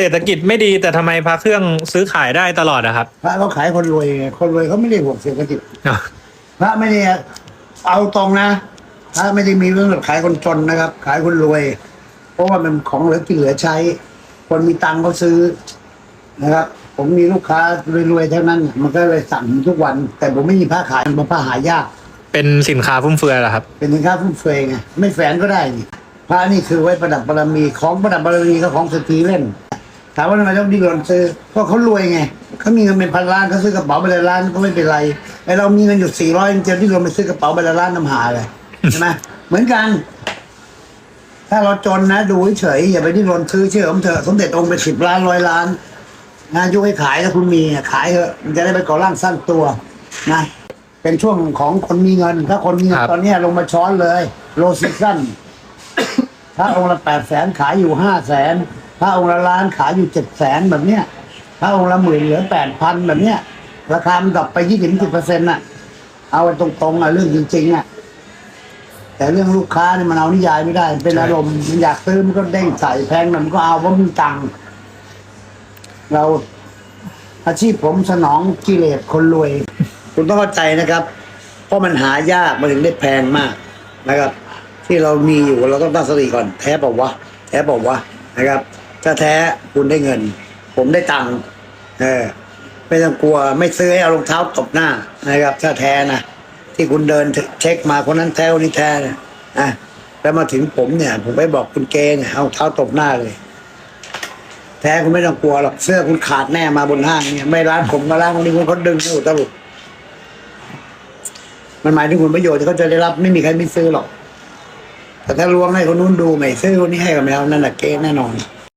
เศรษฐกิจไม่ดีแต่ทำไมพระเครื่องซื้อขายได้ตลอดอะครับ พระเขาขายคนรวยไงคนรวยเขาไม่ได้ห่วงเศรษฐกิจอะพระไม่ได้เอาตรงนะพระไม่ได้มีเรื่องแบบขายคนจนนะครับ ขายคนรวย เพราะว่ามันของเหลือกินเหลือใช้ คนมีตังค์เขาซื้อนะครับ ผมมีลูกค้ารวยๆเท่านั้น มันก็เลยสั่งทุกวัน แต่ผมไม่มีผ้าขายมันผ้าหายาก เป็นสินค้าฟุ่มเฟือยเหรอครับ เป็นสินค้าฟุ่มเฟือยไงไม่แฝนก็ได้นี่พระนี่คือไว้ประดับบารมีของประดับบารมีก็ของสตรีเล่นถามว่าทำไมต้องดิ้นรนซื้อเพราะเขารวยไงเขามีเงินเป็นพันล้านเขาซื้อกระเป๋าใบละล้านก็ไม่เป็นไรไอเรามีเงินอยู่สี่ร้อยจะดิ้นรนไปซื้อกระเป๋าใบละล้านน้ำหาเลยใช่ไหมเหมือนกัน ถ้าเราจนนะ ดูเฉยๆอย่าไปดิ้นรนซื้อเชื่อผมเถอะสมเด็จองค์เป็นสิบล้านร้อยล้านนะยกให้ขายถ้าคุณมีอะขายเถอะมันจะได้ไปก่อร่างสร้างตัวนะเป็นช่วงของคนมีเงิน ถ้าคนมีเงินครับตอนเนี้ยลงมาช้อนเลย โลซิชั่นถ้าองค์ละแปดแสนขายอยู่ห้าแสน ถ้าองค์ละล้านขายอยู่เจ็ดแสนแบบเนี้ยถ้าองค์ละหมื่นเหลือแปดพันแบบเนี้ยราคามันดรอปไปยี่สิบสิบเปอร์เซ็นต์น่ะ เอาตรงๆอะเรื่องจริงๆอะแต่เรื่องลูกค้าเนี่ยมันเอานิยายไม่ได้ เป็นอารมณ์มันอยากซื้อมันก็เด้งใส่แพงหน่อยมันก็เอาเพราะมีตังค์เราอาชีพผมสนองกิเลสคนรวย คุณต้องเข้าใจนะครับ เพราะมันหายากมันถึงได้แพงมากนะครับ ที่เรามีอยู่เราต้องตั้งสติก่อน แท้เปล่าวะแท้เปล่าวะนะครับ ถ้าแท้คุณได้เงิน ผมได้ตังค์เออไม่ต้องกลัวไม่ซื้อให้เอารองเท้าตบหน้านะครับ ถ้าแท้นะที่คุณเดินเช็คมาคนนั้นแท้คนนี้แท้นะอะแล้วมาถึงผมเนี่ย ผมไปบอกคุณเกเนี่ยเอาเท้าตบหน้าเลย แท้คุณไม่ต้องกลัวหรอกเสื้อคุณขาดแน่มาบนห้างเนี่ยไม่ร้านผมมาร้านคนนี้คุณเขาดึงให้อุตลุดมันหมายถึงผลประโยชน์ที่เขาจะได้รับไม่มีใครไม่ซื้อหรอก แต่ถ้าล้วงให้คนนู้นดูไม่ซื้อคนนี้ให้กับแมวนั่นแหละเกแน่นอน